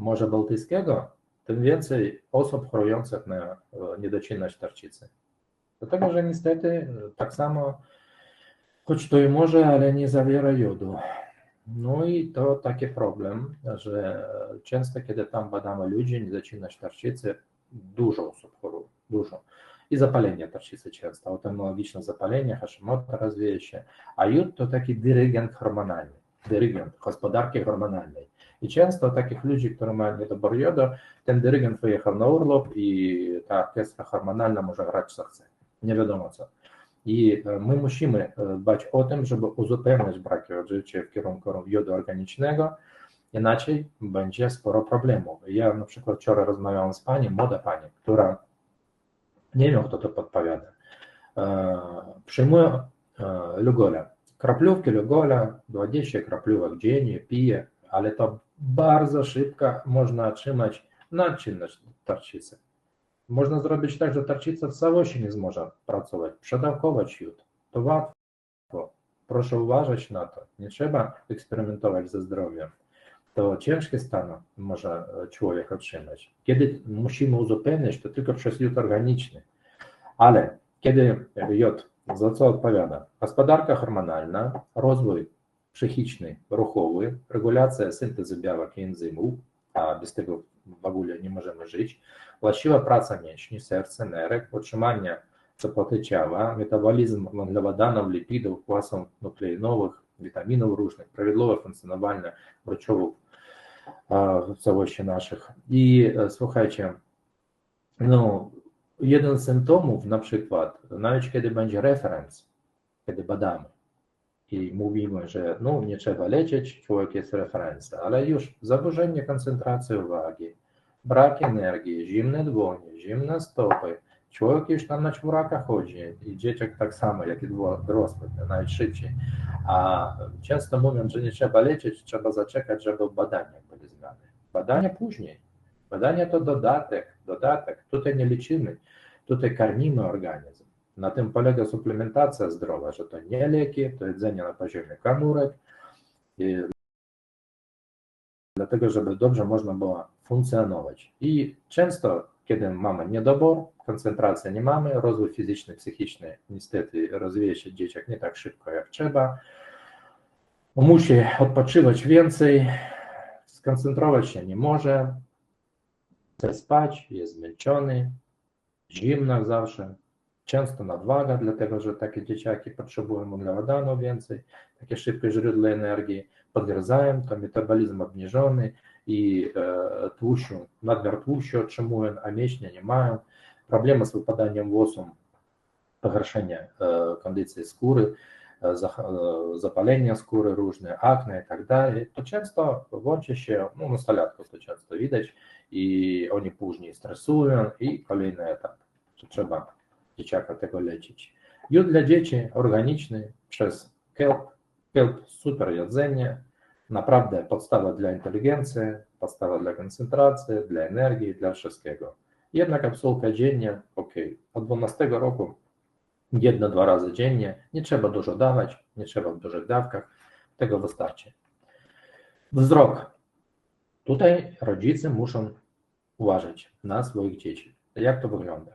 Morza Bałtyckiego, tym więcej osób chorujących na e, niedoczynność tarczycy. Dlatego, że niestety e, tak samo, choć to i morze, ale nie zawiera jodu. No i to taki problem, że często kiedy tam badamy ludzi, niedoczynność tarczycy, dużo osób choruje, dużo. I zapalenie tarczycy często, autoimmunologiczne zapalenie, Hashimoto rozwija się, a jod to taki dyrygent hormonalny, dyrygent gospodarki hormonalnej. I często takich ludzi, którzy mają niedobór jodu, ten dyrygent wyjechał na urlop i ta orkiestra hormonalna może grać co chce. Nie wiadomo co. I my musimy dbać o tym, żeby uzupełniać braki odżywcze w kierunku jodu organicznego, inaczej będzie sporo problemów. Ja na przykład wczoraj rozmawiałem z panią, młoda pani, która, nie wiem kto to podpowiada, przyjmuje Lugola. Kroplówki Lugola, 20 kroplówek dziennie pije, ale to bardzo szybko można otrzymać nadczynność tarczycy. Można zrobić tak, że tarczyca w całości nie zmoże pracować, przedawkować jód. To łatwo. Proszę uważać na to. Nie trzeba eksperymentować ze zdrowiem. To ciężkie stan może człowiek otrzymać. Kiedy musimy uzupełnić, to tylko przez jod organiczny. Ale kiedy jod za co odpowiada? Gospodarka hormonalna, rozwój психічний руховий, регуляція синтезу біовакін зиму, а без того в агулі не можемо жити, влащива праця м'ячні, серце, нерек, отримання теплоти чава, метаболізм вуглеводанів, ліпідів, класом нуклеїнових, вітамінів рушних, правильове функціонування речовок całości naszych. I słuchajcie, no, jeden z symptomów na przykład, nawet kiedy będzie referenc, kiedy i mówimy, że no, nie trzeba lecieć, człowiek jest referencja, ale już zaburzenie koncentracji uwagi, brak energii, zimne dłonie, zimne stopy, człowiek już tam na czworaka chodzi i dzieciak tak samo, jak i dorosły, nawet szybciej. A często mówią, że nie trzeba lecieć, trzeba zaczekać, żeby badania były zmiany. Badania później. Badania to dodatek, dodatek. Tutaj nie liczymy, tutaj karmimy organizm. Na tym polega suplementacja zdrowa, że to nie leki, to jedzenie na poziomie komórek, dlatego żeby dobrze można było funkcjonować. I często, kiedy mamy niedobór, koncentracji nie mamy, rozwój fizyczny, psychiczny niestety rozwija się dzieciak nie tak szybko jak trzeba, musi odpoczywać więcej, skoncentrować się nie może, chce spać, jest zmęczony, zimno zawsze, często nadwaga, dlatego że takie dzieciaki potrzebują węglowodanu więcej, takie szybkie źródła energii, podgryzają, to metabolizm obniżony i e, tłuszczu, nadmiar tłuszczu otrzymują, a mięśnie nie mają, problemy z wypadaniem włosów, pogorszenie e, kondycji skóry, e, zapalenia skóry różne, akne i tak dalej, to często łączy się, no nastolatków to często widać i oni później stresują i kolejny etap, że trzeba dzieciaka tego lecieć. Jod dla dzieci organiczny przez kelp, kelp super jedzenie, naprawdę podstawa dla inteligencji, podstawa dla koncentracji, dla energii, dla wszystkiego. Jedna kapsułka dziennie, ok. Od 12 roku jedno, dwa razy dziennie, nie trzeba dużo dawać, nie trzeba w dużych dawkach, tego wystarczy. Wzrok. Tutaj rodzice muszą uważać na swoich dzieci. Jak to wygląda?